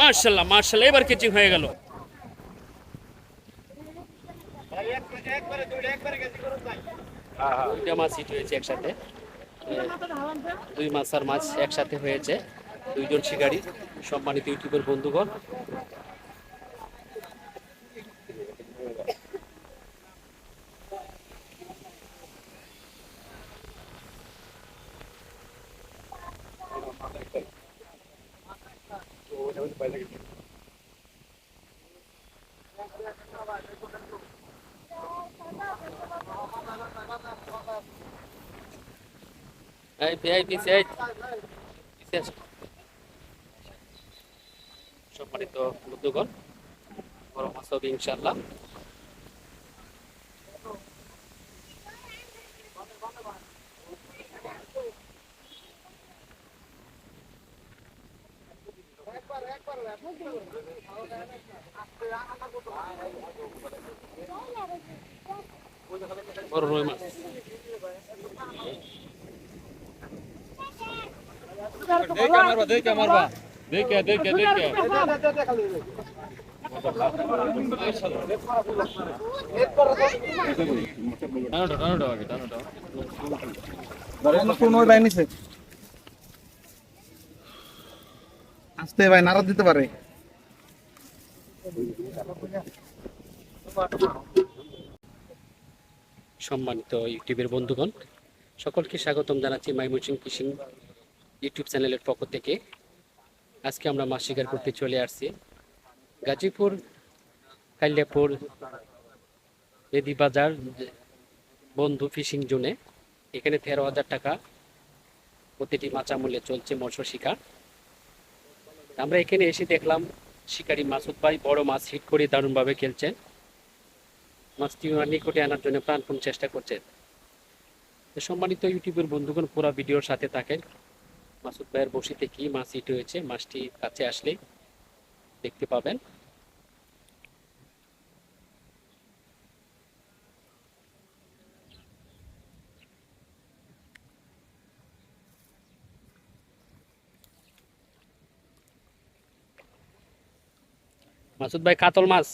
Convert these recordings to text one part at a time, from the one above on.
মার্শাল্লাহ মার্শাল্লাহ এবার কেচিং হয়ে গেল। মাছ হয়েছে একসাথে। দুই মাছ আর মাছ একসাথে হয়েছে। দুইজন শিকারী, সম্মানিত ইউটিউবের বন্ধুগণ। এই এই পিছে এই পিছে আসো। সম্মানিত বন্ধুগণ বড় ইনশাল্লাহ বড় রুই মাছ দেখে মারবা দেখে মারবা দেখে দেখে দেখে টানোটা টানোটা আগে টানোটা কোন ওই বাহিনী আসতে ভাই, নাড়া দিতে পারে। সম্মানিত ইউটিউবের বন্ধুগণ, সকলকে স্বাগতম জানাচ্ছি মাইমুচিং ফিশিং ইউটিউব চ্যানেলের পক্ষ থেকে। আজকে আমরা মাছ শিকার করতে চলে আসছি। গাজীপুর, কালিয়াপুর, বেদিবাজার, বন্ধু ফিশিং জোনে। এখানে তেরো হাজার টাকা প্রতিটি মাচা মূল্যে চলছে মৎস্য শিকার। আমরা এখানে এসে দেখলাম শিকারী মাসুদ ভাই বড় মাছ হিট করে দারুণভাবে খেলছেন মাছটি ওনার নিকটে আনার জন্য প্রাণপণ চেষ্টা করছেন সম্মানিত ইউটিউবের বন্ধুগণ, পুরো ভিডিওর সাথে থাকেন। মাসুদ ভাইয়ের বসিতে কি মাছ হিট হয়েছে মাছটি কাছে আসলে দেখতে পাবেন। মাসুদ ভাই কাতল মাছ।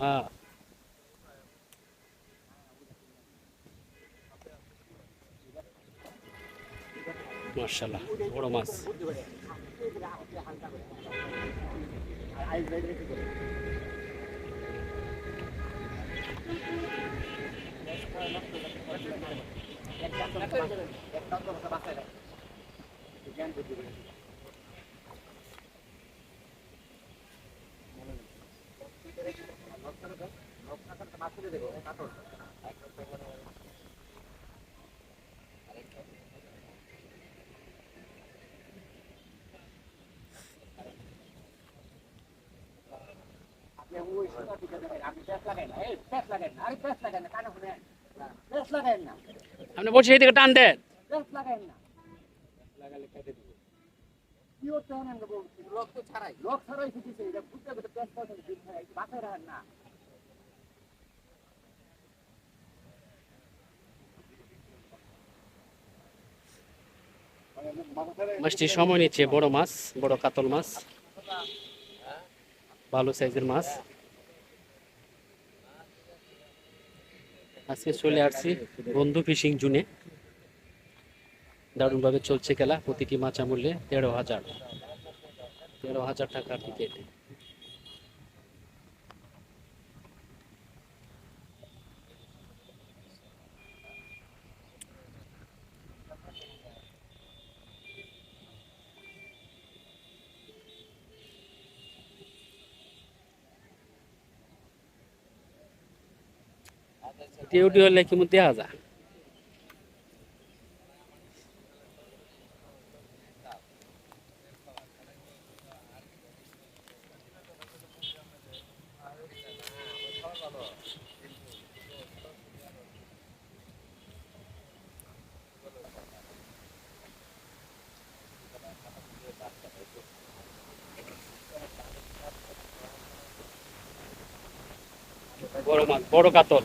হ্যাঁ। মার্শাল্লাহ বড় মাছ। মাছ করে দেবো কাটর আপনি টান দেন। মাছটি সময় নিচ্ছে বড় মাছ বড় কাতল মাছ ভালো সাইজের মাছ। আজকে চলে আসছি বন্ধু ফিশিং জুনে। দারুণভাবে চলছে খেলা, প্রতিটি মাছ আমূল্যে তেরো হাজার। তেরো হাজার টাকার টিকিট টিউটি হলে কি মধ্যে দেওয়া যায় বড় মাছ বড় কাতল।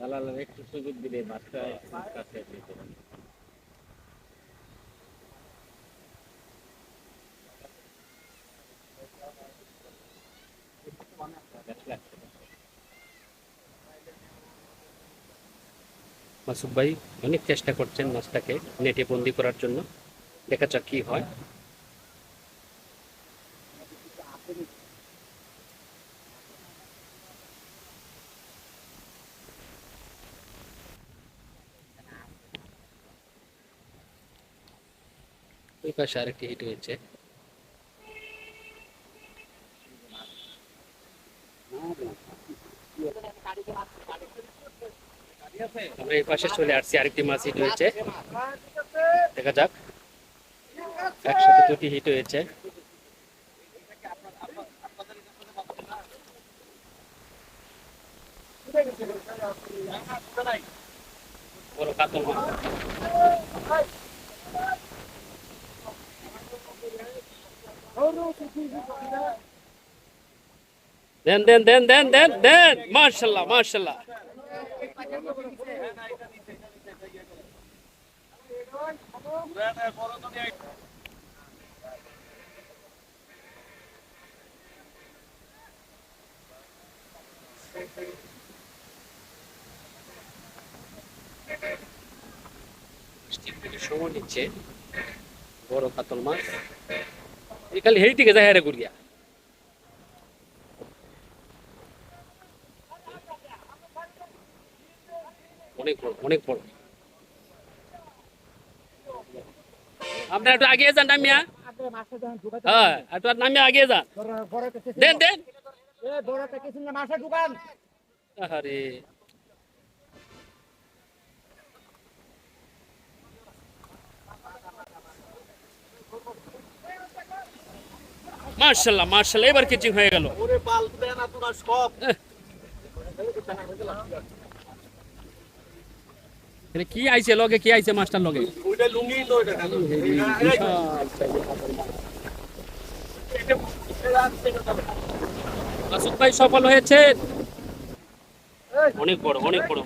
দালালের একটু সুযোগ দিলে মাছটা কাছে। মাসুদ ভাই, অনেক চেষ্টা করছেন মাছটাকে নেটে বন্দি করার জন্য দেখা যাক কি হয় পাশে আরেকটি হিট হয়েছে। আমরা এই পাশে চলে আসছি, আরেকটি মাছ হিট হয়েছে। দেখা যাক। একসাথে দুটি হিট হয়েছে। বড় কাতল মাছ দেন দেন দেন দেন দেন দেন মার্শাল্লাহ মার্শাল্লাহ সময় নিচ্ছে বড় কাতল মাছ এই খালি হেই থেকে যায় হেরে গুড়িয়া অনেক বড় অনেক বড় আপনারা একটু আগে যান নামিয়া হ্যাঁ একটু আর নামিয়া আগে যান দেন দেন আরে মার্শাল্লাহ মার্শাল্লাহ এবার কিচিং হয়ে গেল। কি আইছে লগে কি আইছে মাস্টার লগে? এটা ভাই সফল হয়েছে। অনেক বড় অনেক বড়।